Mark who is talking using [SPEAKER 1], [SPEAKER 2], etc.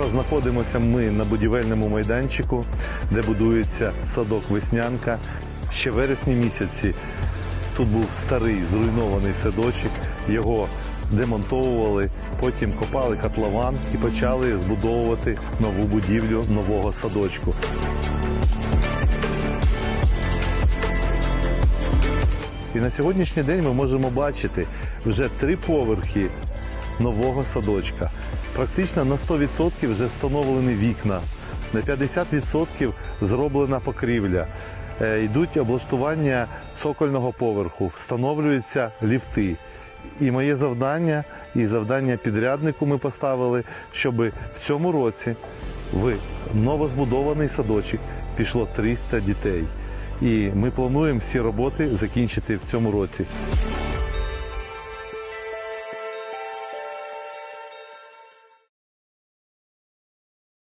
[SPEAKER 1] Знаходимося ми на будівельному майданчику, де будується садок Веснянка. Ще в вересні місяці тут був старий зруйнований садочок. Його демонтовували, потім копали котлован і почали збудовувати нову будівлю нового садочку. І на сьогоднішній день ми можемо бачити вже три поверхи нового садочка. Практично на 100% вже встановлені вікна, на 50% зроблена покрівля. Е, Йдуть облаштування цокольного поверху, встановлюються ліфти. І моє завдання, і завдання підряднику ми поставили, щоб в цьому році в новозбудований садочок пішло 300 дітей. І ми плануємо всі роботи закінчити в цьому році.